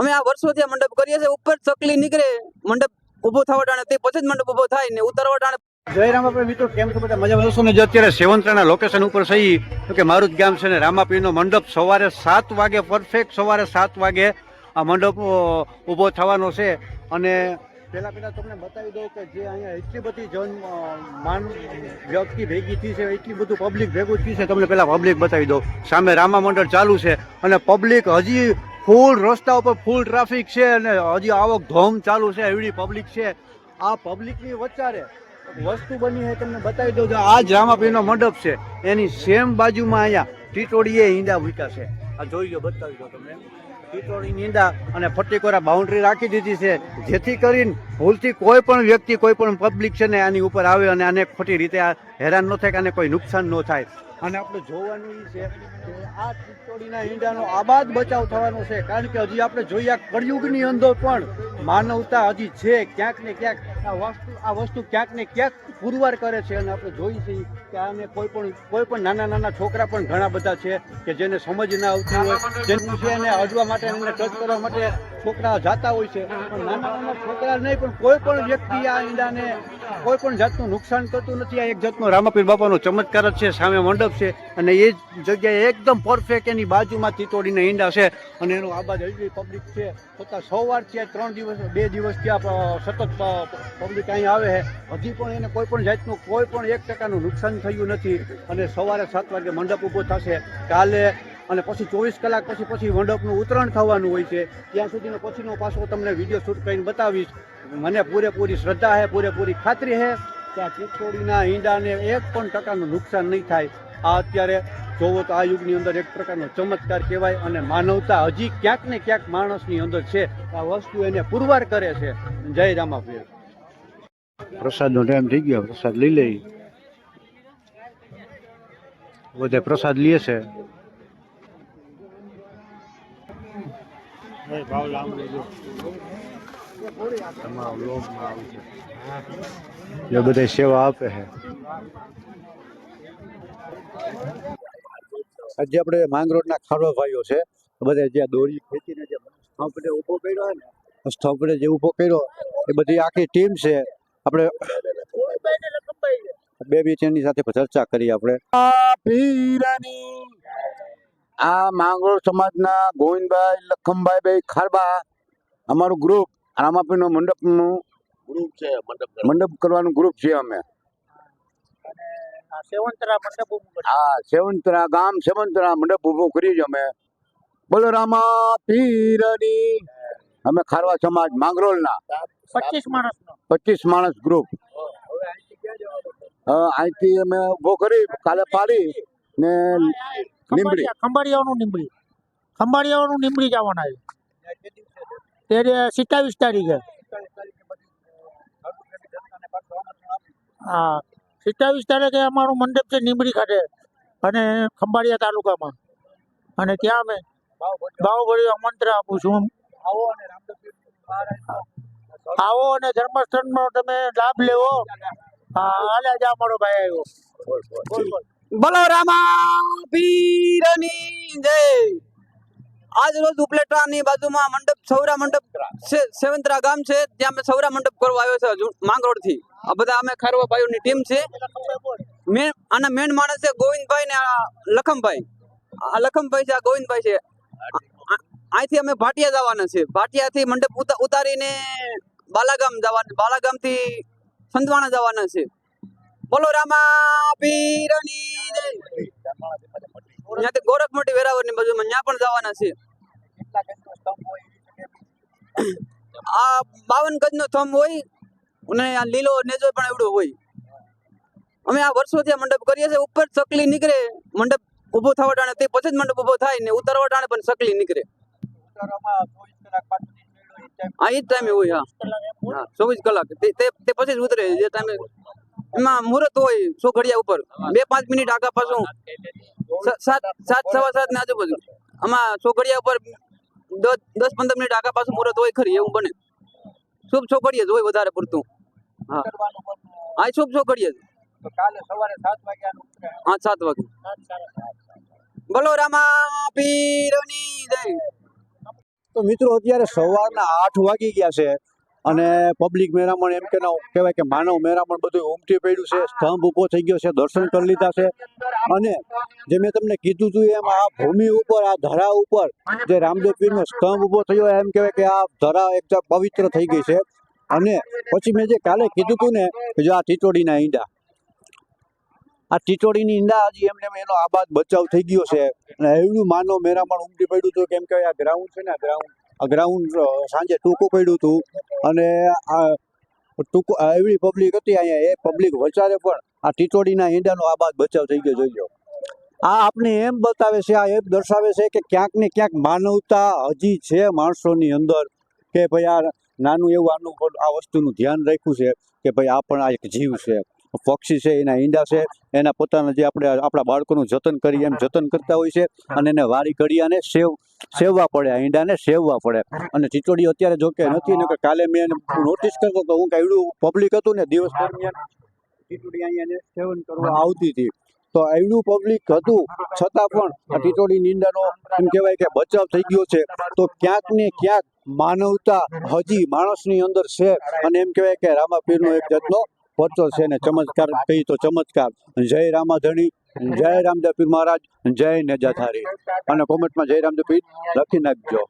અમે આ વર્ષોથી આ મંડપ કરીએ છીએ. ઉપર ચકલી નીકળે, મંડપ ઊભો થવા ટાણે, તે પછી જ મંડપ ઊભો થાય ને ઉતરવા ટાણે. જય રામ આપણે મિત્રો, કેમ છો બધા? મજા મજા ને અત્યારે સેવંતરાના લોકેશન ઉપર સહી, તો કે મારું જ ગામ છે ને રામાપીરનો મંડપ સવારે સાત વાગે પરફેક્ટ સવારે સાત વાગે આ મંડપ ઊભો થવાનો છે. અને પહેલાં પહેલાં તમને બતાવી દઉં કે જે અહીંયા એટલી બધી જન માન વ્યક્તિ ભેગી થઈ છે, એટલી બધું પબ્લિક ભેગું થઈ છે. તમને પહેલાં પબ્લિક બતાવી દઉં. સામે રામા મંડળ ચાલુ છે અને પબ્લિક હજી ફૂલ રસ્તા ઉપર ફૂલ ટ્રાફિક છે અને હજી આવક ધોમ ચાલુ છે, એવડી પબ્લિક છે. આ પબ્લિકની વચ્ચારે વસ્તુ બની છે તમને બતાવી દઉં છું. આ જ રામાપીરનો મંડપ છે. એની સેમ બાજુમાં અહીંયા ટીટોડીએ ઈંડા મૂક્યા છે. આ જોઈ લો, બતાવી દો તમને. ટીટોડીની ઈંડા અને ફટીકોરા બાઉન્ડ્રી રાખી દીધી છે. જેથી કરીને ભૂલથી કોઈ પણ વ્યક્તિ, કોઈ પણ પબ્લિક છે ને આની ઉપર આવે અને આને ખોટી રીતે હેરાન ન થાય કે આને કોઈ નુકસાન ન થાય. અને આપણે જોવાનું છે કે આ ટીટોડીના ઈંડાનો આબાદ બચાવ થવાનો છે. કારણ કે હજી આપણે જોઈએ કળિયુગની અંદર પણ માનવતા હજી છે. ક્યાંક ને ક્યાંક આ વસ્તુ આ વસ્તુ ક્યાંક ને ક્યાંક પુરવાર કરે છે અને આપણે જોઈ છીએ કે આને કોઈ પણ કોઈ પણ નાના નાના છોકરા પણ ઘણા બધા છે કે જેને સમજ ના આવતી હોય, જેનું છે એને અડવા માટે એમને ટચ કરવા માટે છોકરા જાતા હોય છે. પણ નાના નાના છોકરા નહીં, પણ કોઈ પણ વ્યક્તિ આ ઈંડાને કોઈ પણ જાતનું નુકસાન કરતું નથી. આ એક જાતનો રામાપીર બાપાનો ચમત્કાર જ છે, સામે મંડપ છે અને એ જગ્યાએ એકદમ પરફેક્ટ એની બાજુમાં ચિતોડીને ઈંડા છે અને એનો આબાદ હજી પબ્લિક છે. છતાં સવારથી ત્રણ દિવસ બે દિવસ ત્યાં સતત પબ્લિક અહીં આવે છે. હજી પણ એને કોઈ પણ જાતનું કોઈ પણ એક ટકાનું નુકસાન થયું નથી અને સવારે સાત વાગે મંડપ ઊભો થશે, કાલે અને પછી ચોવીસ કલાક પછી પછી મંડપનું ઉતરણ થવાનું હોય છે. ત્યાં સુધીનો પછીનો પાછો તમને વીડિયો શૂટ કરીને બતાવીશ. મને પૂરેપૂરી શ્રદ્ધા છે પૂરેપૂરી ખાતરી છે કે આ ચિત્તોડીના ઈંડાને એક પણ ટકાનું નુકસાન નહીં થાય. આ અત્યારે જોવો તો આ યુગની અંદર એક પ્રકારનો ચમત્કાર કહેવાય અને માનવતા હજી ક્યાંક ને ક્યાંક માણસની અંદર છે. આ વસ્તુ એને પુરવાર કરે છે. જય રામાપીર પ્રસાદનો ટાઈમ થઈ ગયો. પ્રસાદ લઈ લઈ. બધે પ્રસાદ લે છે. બધા સેવા આપે છે. આજે આપણે માંગરોળના ખાડો ભાઈઓ છે. બધા જે દોરી ખેંચીને જે સ્થંભને ઊભો કર્યો ને સ્થપડે જે ઊભો કર્યો એ બધી આખી ટીમ છે. આપણે બે બે એની સાથે ચર્ચા કરી આપણે. પીરની આ માંગરોળ સમાજના ગોવિંદભાઈ લખમભાઈ ભાઈ ખારબા અમારું ગ્રુપ રામાપીરનો મંડપનું ગ્રુપ છે મંડપ કરવાનું. ગ્રુપ છે અમે. આ સેવંતરા ગામ સેવંતરા મંડપ ઊભો કરી છે અમે. બોલો રામા પીરની અમે ખારવા સમાજ માંગરોળના પચીસ માણસ નો પચીસ માણસ ગ્રુપ અહીંથી અમે ઊભો કરી કાલે પાડી ને લીંબડી ખંભાળિયાનું નીમડી ખંભાળિયાનું નીમડી જવાના છે. તે સિત્તાવીસ તારીખે. હા સિત્તાવીસ તારીખે અમારું મંડપ છે નીમડી ખાતે અને ખંભાળિયા તાલુકામાં. અને ત્યાં અમે ભાવભરી આમંત્રણ આપું છું. આવો અને જન્મસ્થળનો તમે લાભ લેવો. હાલે જા મારો ભાઈ આવ્યો. બોલો રામા પીરની જય. આજ રોજ ઉપલેટાની બાજુમાં મંડપ સૌરા મંડપ સેવંતરા ગામ છે. ત્યાં અમે સૌરા મંડપ કરવા આવ્યો છે માંગરોળથી આ બધા અમે ખારવા ભાઈઓની ટીમ છે. મેન આના મેન માણસ છે ગોવિંદભાઈ ને લખમભાઈ. આ લખમભાઈ છે આ ગોવિંદભાઈ છે. અહીંથી અમે ભાટિયા જવાના છે. ભાટિયાથી મંડપ ઉતા- ઉતારીને બાલાગામ જવાના બાલાગામથી સંતવાણા જવાના છે. બોલો રામા પીરની જય. ત્યાંથી ગોરખમટી વેરાવળની બાજુમાં ત્યાં પણ જવાના છે. આ બાવન ગજનો થંભ હોય અને આ લીલો નેજો પણ એવડો હોય. અમે આ વર્ષોથી આ મંડપ કરીએ છીએ. ઉપર ચકલી નીકળે મંડપ ઊભો થવા ટાણે તે પછી જ મંડપ ઊભો થાય ને ઉતરવા ટાણે પણ ચકલી નીકળે. હા એ જ ટાઈમે હોય હા. ચોવીસ કલાક. તે પછી જ ઉતરે. જે ટાઈમે એમાં મુહૂર્ત હોય સો ઘડિયા ઉપર. બે પાંચ મિનિટ આગા પાછું સાત સાત સવા સાત ને આજુબાજુ. આમાં સો ઘડિયા ઉપર દસ દસ પંદર મિનિટ આગા પાછું મુહૂર્ત હોય ખરી એવું બને. શુભ છોકરીએ જ હોય વધારે પડતું હા. હા શુભ છોકરીએ જ. હા સાત વાગે. બોલો રામા પીરની જય. તો મિત્રો અત્યારે સવારના આઠ વાગી ગયા છે. અને પબ્લિક મેરામણ એમ કે કહેવાય કે માનવ મેરામણ બધું ઉમટી પડ્યું છે, સ્તંભ ઊભો થઈ ગયો છે, દર્શન કરી લીધા છે. અને જે મેં તમને કીધું હતું એમ આ ભૂમિ ઉપર, આ ધરા ઉપર જે રામદેવપીરનો સ્તંભ ઊભો થયો એમ કહેવાય કે આ ધરા એકદમ પવિત્ર થઈ ગઈ છે. અને પછી મેં જે કાલે કીધું હતું ને કે જો આ ટીટોડીના ઈંડા, આ ટીટોડીની ઈંડા હજી એમને એનો આબાદ બચાવ થઈ ગયો છે. અને એવડું માનવ મેરામણ ઉમટી પડ્યું હતું કેમ કે આ ગ્રાઉન્ડ છે ને, આ ગ્રાઉન્ડ ગ્રાઉન્ડ સાંજે ટૂંકું પડ્યું હતું અને આ ટૂંકું, આ એવડી પબ્લિક હતી અહીંયા, એ પબ્લિક વચારે પણ. આ ટીટોડીના ઈંડાનો આબાદ બચાવ થઈ ગયો, જોઈ આ આપણે એમ બતાવે છે, આ એમ દર્શાવે છે કે ક્યાંક ને ક્યાંક માનવતા હજી છે માણસોની અંદર કે ભાઈ આ નાનું એવું આનું આ વસ્તુનું ધ્યાન રાખ્યું છે કે ભાઈ આ પણ આ એક જીવ છે. પક્ષી છે એના ઈંડા છે એના પોતાના જે આપણે આપણા બાળકોનું જતન કરી એમ જતન કરતા હોય છે અને એને વારી ઘડિયાને સેવ સેવવા પડે આ ઈંડાને સેવવા પડે. અને ચીચોડી અત્યારે જો કે નથી ને કે કાલે મેં નોટિસ કરતો તો હું કાંઈ પબ્લિક હતું ને દિવસ દરમિયાન ચીચોડી અહીંયા સેવન કરવા આવતી હતી. તો એવડું પબ્લિક હતું છતાં પણ આ ટીટોડી નિંદાનો એમ કહેવાય કે બચાવ થઈ ગયો છે. તો ક્યાંક ને ક્યાંક માનવતા હજી માણસની અંદર છે. અને એમ કહેવાય કે રામાપીરનો એક જાતનો પરચો છે ને ચમત્કાર, કહી તો ચમત્કાર. જય રામાધણી, જય રામદેવ પીર મહારાજ, જય નેજાધારી. અને કોમેન્ટમાં જય રામદેવ પીર લખી નાખજો.